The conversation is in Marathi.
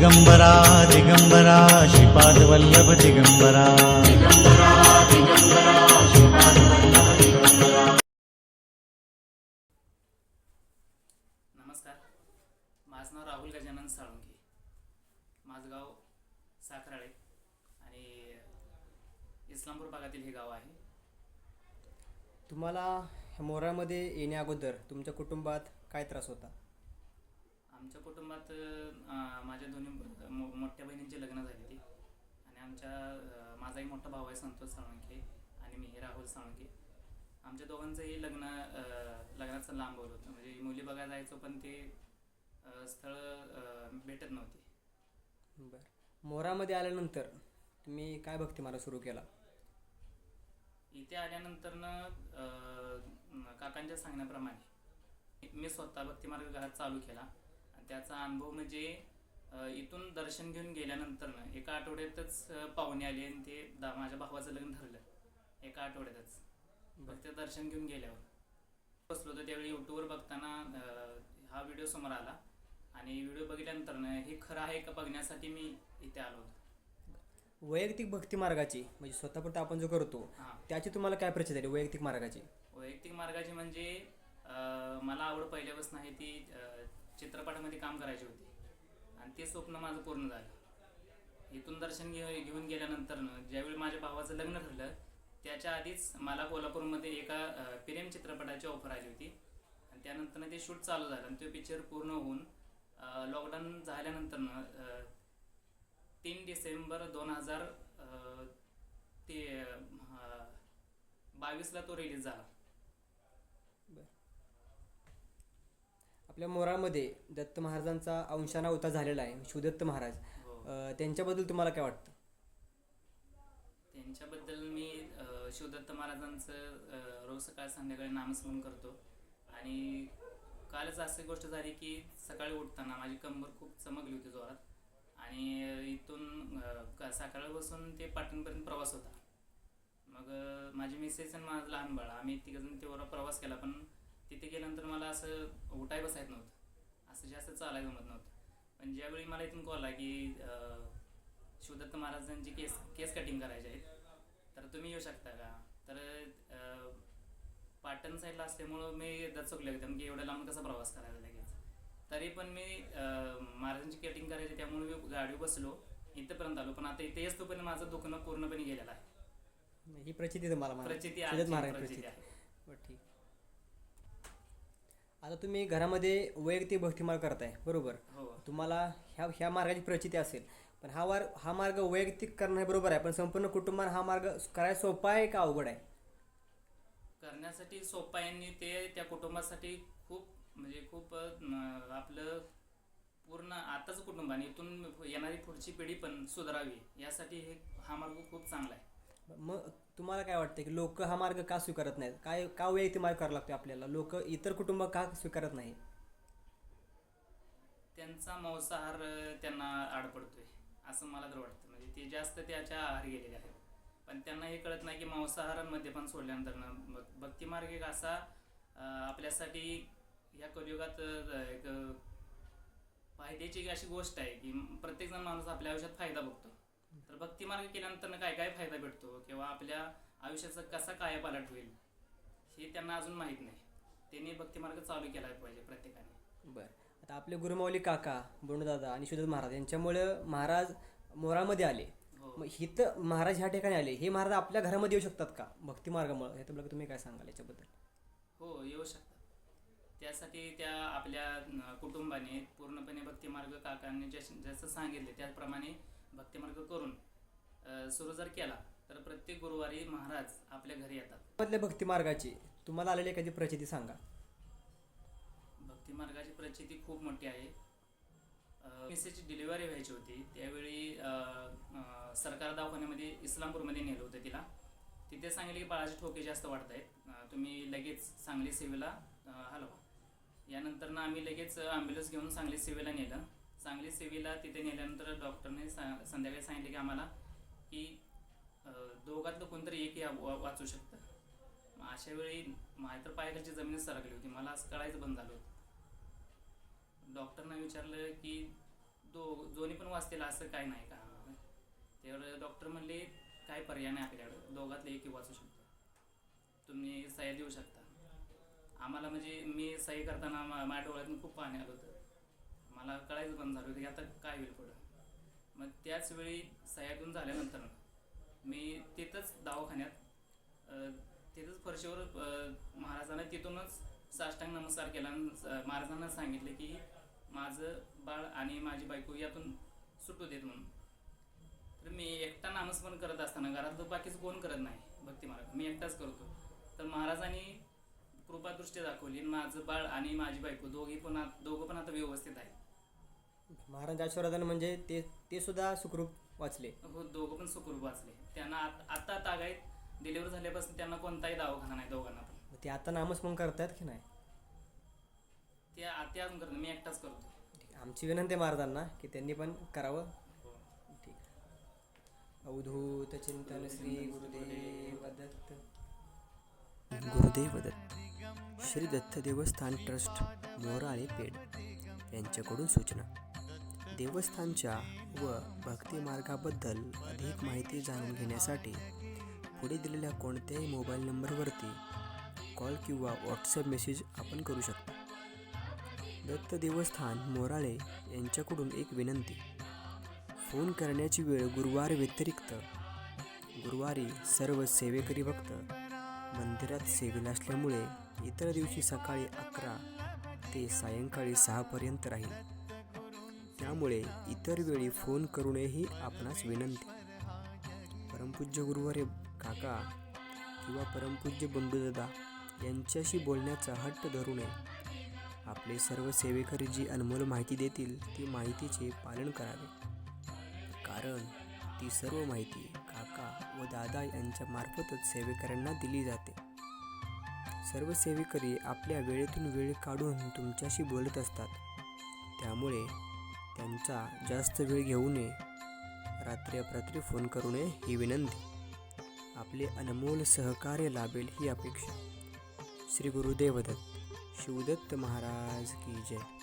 दिगंबरा दिगंबरा श्रीपादवल्लभ दिगंबरा. नमस्कार. माझं नाव राहुल गजानन साळुंके माझं गाव साखराळे आणि इस्लामपूर भागातील हे गाव आहे. तुम्हाला ह्या मोरामध्ये येण्या अगोदर तुमच्या कुटुंबात काय त्रास होता? आमच्या कुटुंबात माझ्या दोन्ही मो- मोठ्या बहिणींचे लग्न झाले ते आणि आमच्या माझा एक मोठा भाऊ आहे संतोष साळुंके आणि मी हे राहुल साळुंके आमच्या दोघांचंही लग्न लग्नाचं लांबवलं होतं. म्हणजे मुली बघायला जायचो पण ते स्थळ भेटत नव्हती. बरं. मोरामध्ये आल्यानंतर तुम्ही काय भक्तिमाला सुरू केला? इथे आल्यानंतर काकांच्या सांगण्याप्रमाणे मी स्वतः भक्तिमार्ग घरात चालू केला. त्याचा अनुभव म्हणजे इथून दर्शन घेऊन गेल्यानंतर एका आठवड्यातच पाहुणे आले आणि ते दा- माझ्या भावाचं लग्न ठरलं. एका आठवड्यातच. फक्त दर्शन घेऊन गेल्यावर. बसलो होतो त्यावेळी यूट्यूबवर बघताना हा व्हिडिओ समोर आला. आणि व्हिडिओ बघितल्यानंतर हे खरं आहे का बघण्यासाठी मी इथे आलो होतो. वैयक्तिक भक्तिमार्गाची म्हणजे स्वतःपुरतं आपण जो करतो हां. त्याची तुम्हाला काय प्रचिती आली वैयक्तिक मार्गाची? वैयक्तिक मार्गाची म्हणजे मला आवड पहिल्यापासून आहे ती चित्रपटामध्ये काम करायची होती. आणि ते स्वप्न माझं पूर्ण झालं. इथून दर्शन घे घेऊन गेल्यानंतर ज्यावेळी माझ्या भावाचं लग्न ठरलं त्याच्या आधीच मला कोल्हापूरमध्ये एका प्रेम चित्रपटाची ऑफर आली होती. आणि त्यानंतर ते शूट चालू झालं आणि तो पिक्चर पूर्ण होऊन लॉकडाऊन झाल्यानंतर तीन डिसेंबर दोन हजार ते बावीसला तो रिलीज झाला. आपल्या मोरामध्ये दत्त महाराजांचा अंशाना अवतार झालेला आहे शिवदत्त महाराज. हो. अं, त्यांच्याबद्दल तुम्हाला काय वाटतं? त्यांच्याबद्दल मी अ, शिवदत्त महाराजांचं अ, रोज सकाळ संध्याकाळी नामस्मरण करतो. आणि कालच अशी गोष्ट झाली की सकाळी उठताना माझी कंबर खूप चमकली होती जोरात. आणि अ, इथून अ, का- बसून ते पाटणपर्यंत प्रवास होता. मग अ, माझी मिसेस आणि माझं लहान बाळ आम्ही तिघजण तेवढा प्रवास केला पण तिथे गेल्यानंतर मला असं उठाय बसायत नव्हतं. असं जास्त चालायला जमत नव्हतं. पण ज्यावेळी मला इथून कॉल आला की शिवदत्त महाराजांची केस केस कटिंग करायचे आहेत तर तुम्ही येऊ शकता का? तर पाटण साईडला असल्यामुळं मी दचकलो एकदम की एवढ्या लांब कसा प्रवास करायचा लगेच? तरी पण मी महाराजांची कटिंग करायची त्यामुळे मी गाडीवर बसलो इथंपर्यंत आलो. पण आता इथे येतो पण माझं दुखणं पूर्णपणे गेलेलं आहे. ही प्रचिती तुम्हाला प्रचिती महाराज प्रचिती. आहे. ठीक. आता तुम्ही घरामध्ये वैयक्तिक भक्तिमार्ग करताय बरोबर? हो. तुम्हाला ह्या ह्या मार्गाची प्रचिती असेल. पण हा वार हा मार्ग वैयक्तिक करणं हे बरोबर आहे पण संपूर्ण कुटुंबाला हा मार्ग करायला सोपा आहे का अवघड आहे? करण्यासाठी सोपं आहे आणि ते त्या कुटुंबासाठी खूप म्हणजे खूप अं, आपलं पूर्ण आताचं कुटुंब आणि इथून येणारी पुढची पिढी पण सुधारावी यासाठी हे हा मार्ग खूप चांगला आहे. मग तुम्हाला काय वाटतं की लोक हा मार्ग का स्वीकारत नाहीत? काय का वैयक्तिक मार्ग करावा लागतो आपल्याला? लोक इतर कुटुंब का स्वीकारत नाही? त्यांचा मांसाहार त्यांना आड पडतोय असं मला तर वाटतं. म्हणजे ते जास्त त्याच्या आहारी गेलेले आहेत. पण त्यांना हे कळत नाही की मांसाहारांमध्ये पण सोडल्यानंतर ना भक्तिमार्ग एक असा आपल्यासाठी ह्या कलियुगात एक फायद्याची एक अशी गोष्ट आहे की प्रत्येकजण माणूस आपल्या आयुष्यात फायदा बघतो. तर भक्तिमार्ग केल्यानंतर काय काय फायदा भेटतो किंवा आपल्या आयुष्याचा कसा कायापालट होईल हे त्यांना अजून माहीत नाही. त्यांनी भक्तिमार्ग चालू केला पाहिजे प्रत्येकाने. बरं. आता आपले गुरुमाऊली काका बंडूदादा आणि शुद्धत महाराज यांच्यामुळं महाराज मोरामध्ये आले. हो. मग हिथं महाराज ह्या ठिकाणी आले. हे महाराज आपल्या घरामध्ये येऊ शकतात का? भक्तिमार्गामुळे. हे तुम्हाला तुम्ही काय सांगाल याच्याबद्दल? हो येऊ शकतात. त्यासाठी त्या आपल्या कुटुंबाने पूर्णपणे भक्तिमार्ग काकांनी जस जसं सांगितले त्याप्रमाणे भक्तिमार्ग करून सुरू जर केला तर प्रत्येक गुरुवारी महाराज आपल्या घरी येतात. मधल्या भक्तिमार्गाची तुम्हाला आलेली एखादी प्रचिती सांगा. भक्तिमार्गाची प्रचिती खूप मोठी आहे. मिसेसची डिलिव्हरी व्हायची होती. त्यावेळी सरकार दवाखान्यामध्ये इस्लामपूरमध्ये नेलं होतं तिला. तिथे सांगितले की बाळाचे ठोके जास्त वाढत आहेत तुम्ही लगेच सांगली सेवेला हलवा. यानंतर ना आम्ही लगेच ॲम्ब्युलन्स घेऊन सांगली सेवेला नेलं. सांगली सेवेला तिथे नेल्यानंतर डॉक्टरने सा संध्याकाळी सांगितले की आम्हाला की दोघातलं कोणतरी एक या वाचू शकतं. मग अशा वेळी माझ्या तर पायाखालची जमीन सरकली होती. मला असं कळायचं बंद झालं होतं. डॉक्टरना विचारलं की दो दोन्ही पण वाचतील असं काय नाही का? तेवढं डॉक्टर म्हणले काय पर्याय नाही आपल्याकडं. दोघातले एकही वाचू शकतो. तुम्ही सह्या देऊ शकता. आम्हाला म्हणजे मी सही करताना मा- माझ्या डोळ्यातून खूप पाणी आलं होतं. मला कळायचं बंद झालं होतं की आता काय होईल पुढं. मग त्याचवेळी सह्यातून झाल्यानंतर मी तिथंच दवाखान्यात तिथंच फरशीवर महाराजांना तिथूनच साष्टांग नमस्कार केला स- महाराजांना सांगितले की माझं बाळ आणि माझी बायको यातून सुटू देत म्हणून. तर मी एकटा नामस्मरण करत असताना घरात बाकीचं कोण करत नाही भक्ती महाराज मी एकटाच करतो. तर महाराजांनी कृपादृष्टी दाखवली आणि माझं बाळ आणि माझी बायको दोघी पण दोघं पण आता व्यवस्थित आहेत. महाराज आशीर्वादानं म्हणजे ते ते सुद्धा सुखरूप वाचले. हो दोघं पण सुखरूप वाचले. त्यांना आत- आता तागायत डिलिव्हर झाल्यापासून त्यांना कोणताही दवाखाना नाही दोघांना पण. ते आता नामस्मरण करतायत की नाही? ते आ- ते अजून करत नाही, मी एकटाच करतो. आमची विनंती आहे महाराजांना की त्यांनी पण करावं. हो. ठीक. अवधूत चिंतन श्री गुरुदेव दत्त. गुरुदेव दत्त श्री दत्त देवस्थान ट्रस्ट मोराळे पेड यांच्याकडून सूचना. देवस्थानच्या व भक्ती मार्गाबद्दल अधिक माहिती जाणून घेण्यासाठी पुढे दिलेल्या कोणत्याही मोबाईल नंबरवरती कॉल किंवा व्हॉट्सअप मेसेज आपण करू शकतो. दत्त देवस्थान मोराळे यांच्याकडून एक विनंती. फोन करण्याची वेळ गुरुवार व्यतिरिक्त. गुरुवारी सर्व सेवेकरी भक्त मंदिरात सेवेला असल्यामुळे इतर दिवशी सकाळी अकरा ते सायंकाळी सहापर्यंत राहील. त्यामुळे इतर वेळी फोन करूनही आपणास विनंती. परमपूज्य गुरुवारे काका किंवा परमपूज्य बंधुदादा यांच्याशी बोलण्याचा हट्ट धरू नये. आपले सर्व सेवेकरी जी अनमोल माहिती देतील ती माहितीचे पालन करावे. कारण ती सर्व माहिती काका व दादा यांच्या मार्फतच सेवेकऱ्यांना दिली जाते. सर्व सेवेकरी आपल्या वेळेतून वेळ काढून तुमच्याशी बोलत असतात. त्यामुळे त्यांचा जास्त वेळ घेऊ नये. रात्री अपरात्री फोन करू नये ही विनंती. आपले अनमोल सहकार्य लाभेल ही अपेक्षा. श्री गुरुदेवदत्त शिवदत्त महाराज की जय.